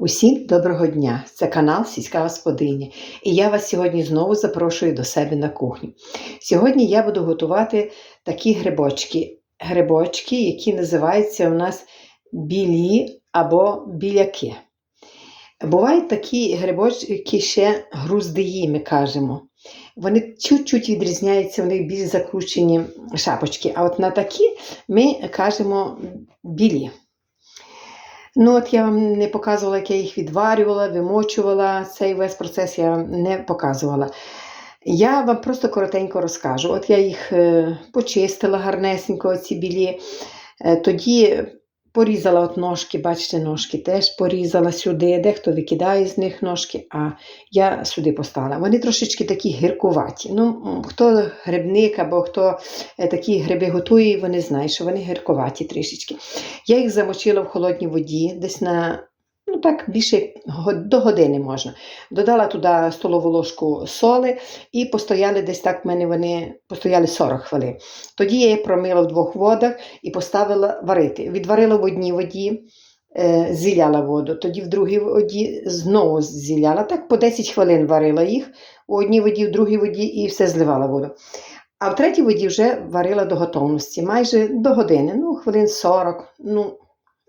Усім доброго дня! Це канал Сільська Господиня. І я вас сьогодні знову запрошую до себе на кухню. Сьогодні я буду готувати такі грибочки. Грибочки, які називаються у нас білі або біляки. Бувають такі грибочки ще груздиї, ми кажемо. Вони чуть-чуть відрізняються, них більш закручені шапочки. А от на такі ми кажемо білі. Ну, от я вам не показувала, як я їх відварювала, вимочувала. Цей весь процес я не показувала. Я вам просто коротенько розкажу. От я їх е, почистила гарнесенько, ці білі. Е, Тоді порізала от ножки, бачите, ножки теж порізала сюди. Дехто викидає з них ножки, а я сюди поставила. Вони трошечки такі гіркуваті. Ну, хто грибник або хто е, такі гриби готує, вони знають, що вони гіркуваті трішечки. Я їх замочила в холодній воді, десь на ну так, більше до години можна. Додала туди столову ложку соли і постояли десь так, в мене вони постояли 40 хвилин. Тоді я їх промила в двох водах і поставила варити. Відварила в одній воді, е, зіляла воду, тоді в другій воді знову зіляла. Так по 10 хвилин варила їх у одній воді, в другій воді і все зливала воду. А в третій воді вже варила до готовності, майже до години, ну, хвилин 40. Ну,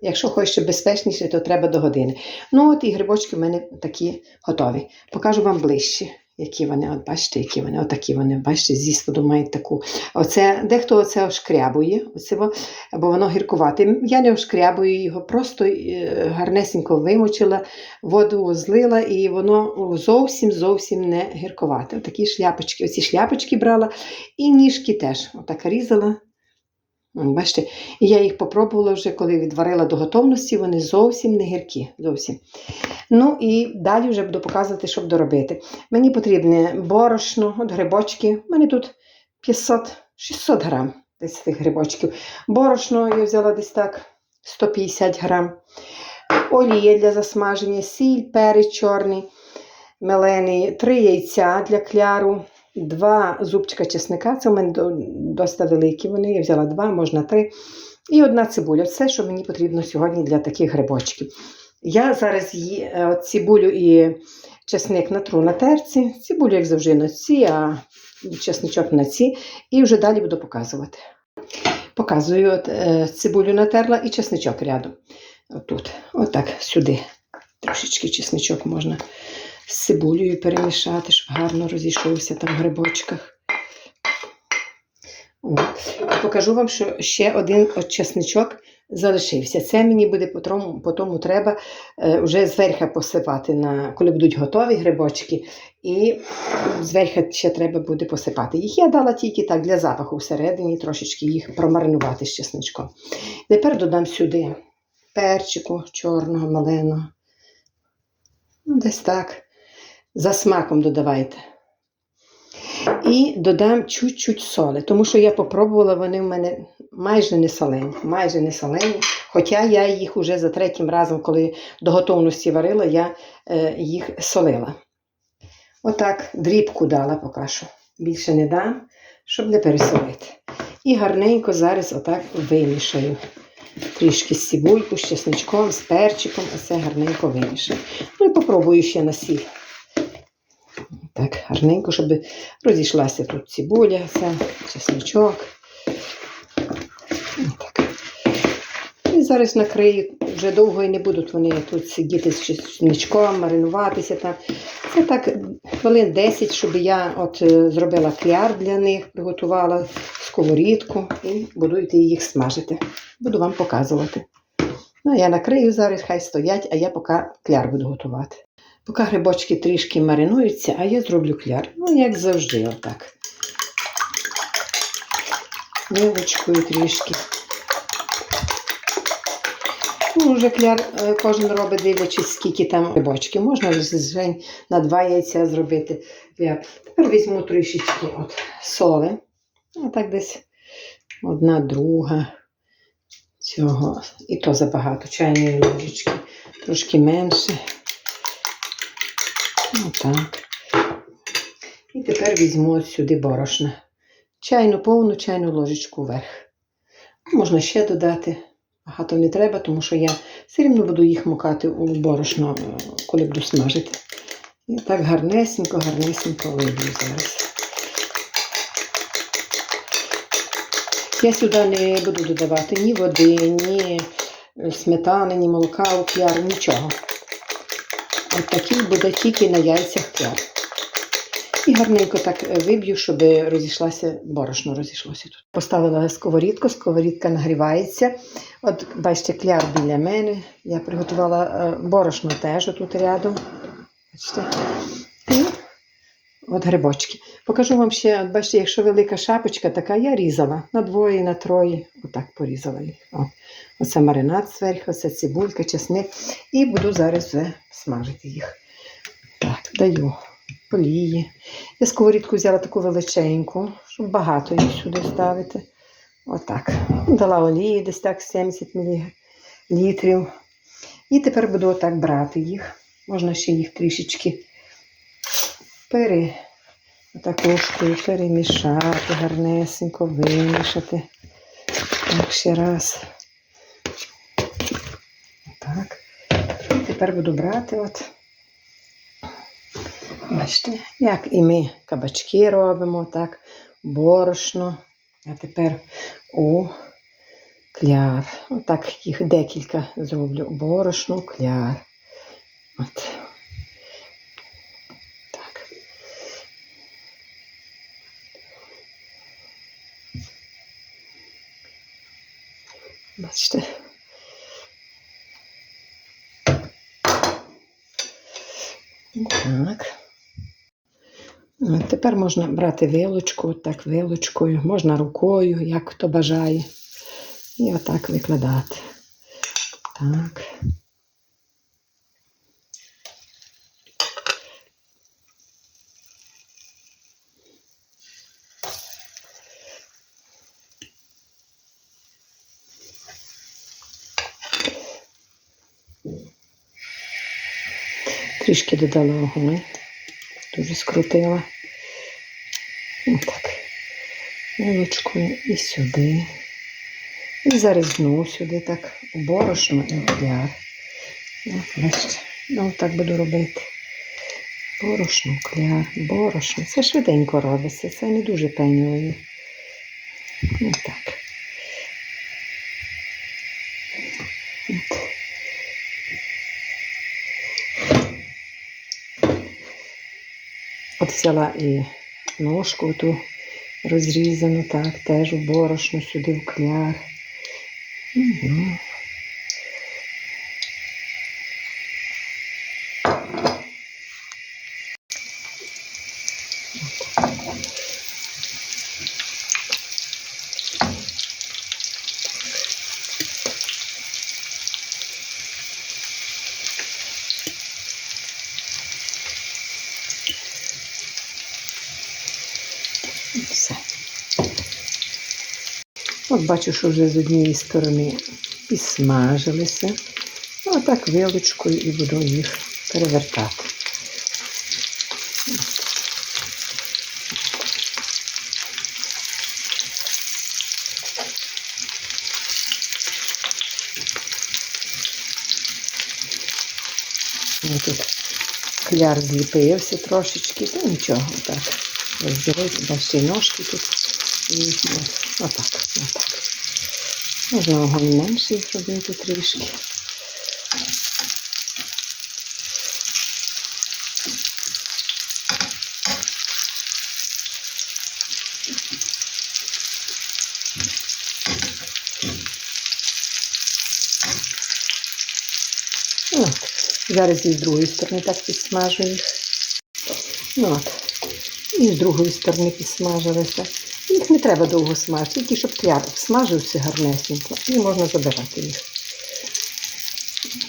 якщо хочеш безпечніше, то треба до години. Ну, от і грибочки в мене такі готові. Покажу вам ближче, які вони. От бачите, які вони, отакі вони, бачите, зі споду мають таку. Оце, дехто оце ошкрябує, оце, бо воно гіркувате. Я не ошкрябую його, просто е, гарнесенько вимочила, воду злила, і воно зовсім зовсім не гіркувате. Отакі шляпочки, оці шляпочки брала, і ніжки теж. Отак різала. Бачите, і я їх попробувала вже, коли відварила до готовності, вони зовсім не гіркі. Зовсім. Ну і далі вже буду показувати, що буду робити. Мені потрібне борошно, от грибочки. У мене тут 500-600 грам десь цих грибочків. Борошно я взяла десь так 150 грам. Олія для засмаження, сіль, перець чорний, мелений, три яйця для кляру, два зубчика чесника. Це у мене до- досить великі вони. Я взяла два, можна три. І одна цибуля. Все, що мені потрібно сьогодні для таких грибочків. Я зараз її, е, цибулю і чесник натру на терці. Цибулю, як завжди, на ці, а чесничок на ці. І вже далі буду показувати. Показую, от, е, цибулю натерла і чесничок рядом. Отут, отак, сюди. Трошечки чесничок можна з цибулею перемішати, щоб гарно розійшовся там в грибочках. От. Покажу вам, що ще один чесничок залишився. Це мені буде потім, потім треба е, вже зверху посипати, на, коли будуть готові грибочки, і зверху ще треба буде посипати. Їх я дала тільки так для запаху всередині, трошечки їх промаринувати з чесничком. Тепер додам сюди перчику чорного, маленого. Десь так. За смаком додавайте. І додам чуть-чуть соли, тому що я попробувала, вони в мене майже не солені, майже не солені. Хоча я їх уже за третім разом, коли до готовності варила, я е, їх солила. Отак дрібку дала поки що. Більше не дам, щоб не пересолити. І гарненько зараз отак вимішаю. Трішки з цибульку, з чесничком, з перчиком, оце гарненько вимішаю. Ну і попробую ще на сіль. Так, гарненько, щоб розійшлася тут цибуля, це, чесничок. Так. І зараз накрию, вже довго і не будуть вони тут сидіти з чесничком, маринуватися там. Це так хвилин 10, щоб я от е, зробила кляр для них, приготувала сковорідку і буду їх смажити. Буду вам показувати. Ну, я накрию зараз, хай стоять, а я поки кляр буду готувати. Поки грибочки трішки маринуються, а я зроблю кляр. Ну, як завжди, отак. Вилочкою трішки. Ну, вже кляр е, кожен робить, дивлячись, скільки там грибочків. Можна звичайно на два яйця зробити кляр. Тепер візьму трішечки от соли. Отак десь одна друга цього. І то забагато. Чайної ложечки. Трошки менше. Отак. І тепер візьму от сюди борошна. Чайну повну чайну ложечку вверх. Можна ще додати. Багато не треба, тому що я Все рівно буду їх мукати у борошно, е, коли буду смажити. І так гарнесенько, гарнесенько виб'ю зараз. Я сюди не буду додавати ні води, ні сметани, ні молока у кляр, нічого. От такий буде тільки на яйцях кляр. І гарненько так е, виб'ю, щоб розійшлася, борошно розійшлося тут. Поставила сковорідку, сковорідка нагрівається. От бачите, кляр біля мене. Я приготувала е, борошно теж тут рядом. Бачите? І от грибочки. Покажу вам ще, от бачите, якщо велика шапочка, така я різала на двоє, на троє. Отак порізала їх. О, оце маринад зверху, оце цибулька, чесник. І буду зараз вже смажити їх. Так, даю олії. Я сковорідку взяла таку величеньку, щоб багато її сюди ставити. Отак. Дала олії десь так 70 мл. І тепер буду отак брати їх. Можна ще їх трішечки пере, отак ложкою перемішати, гарнесенько вимішати. Так, ще раз. Так. Тепер буду брати от. Бачите, як і ми кабачки робимо, так, борошно. А тепер у кляр. Отак їх декілька зроблю. Борошно, кляр. От. Бачите. Так. Тепер можна брати вилочку, так вилочкою, можна рукою, як хто бажає. І отак викладати. Так. Трішки додала огонь, дуже скрутила. Отак. Вилочкою і сюди. І зараз знову сюди так борошно і кляр. Ну так буду робити. Борошно, кляр, борошно. Це швиденько робиться, це не дуже пеньові. Отак. От взяла і ножку ту розрізану, так, теж у борошно сюди в кляр. Угу. Все. От бачу, що вже з однієї сторони підсмажилися. Ну, Отак вилочкою і буду їх перевертати. Тут кляр зліпився трошечки, та нічого, так. Розділити, бачите, і ножки тут. І, от, отак, отак. Можна огонь менший зробити трішки. От. Зараз і з другої сторони так підсмажу їх. Ну, от. І з другої сторони підсмажилися. Їх не треба довго смажити, тільки щоб кляр смажився гарнесенько. І можна забирати їх.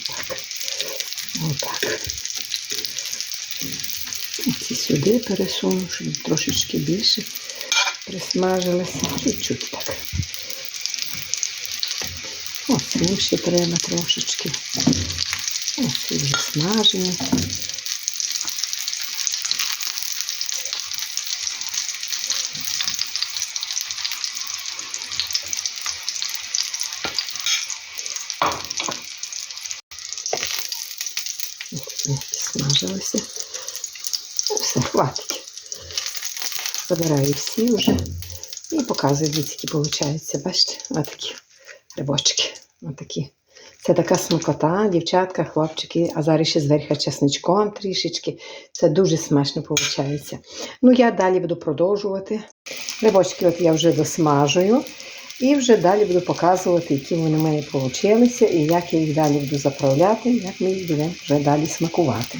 Так. Отак. Ці сюди пересуну, щоб трошечки більше присмажилися. Чуть-чуть так. Цим ще треба трошечки. Ось вже смажені. Смажилися. Все, хватить. Забираю всі вже і показую, які виходять. Бачите, отакі грибочки. Отакі. Це така смакота, дівчатка, хлопчики, а зараз ще зверху чесничком трішечки. Це дуже смачно виходить. Ну, я далі буду продовжувати. Грибочки от я вже досмажую. І вже далі буду показувати, які вони в мене вийшли, і як я їх далі буду заправляти, як ми їх будемо вже далі смакувати.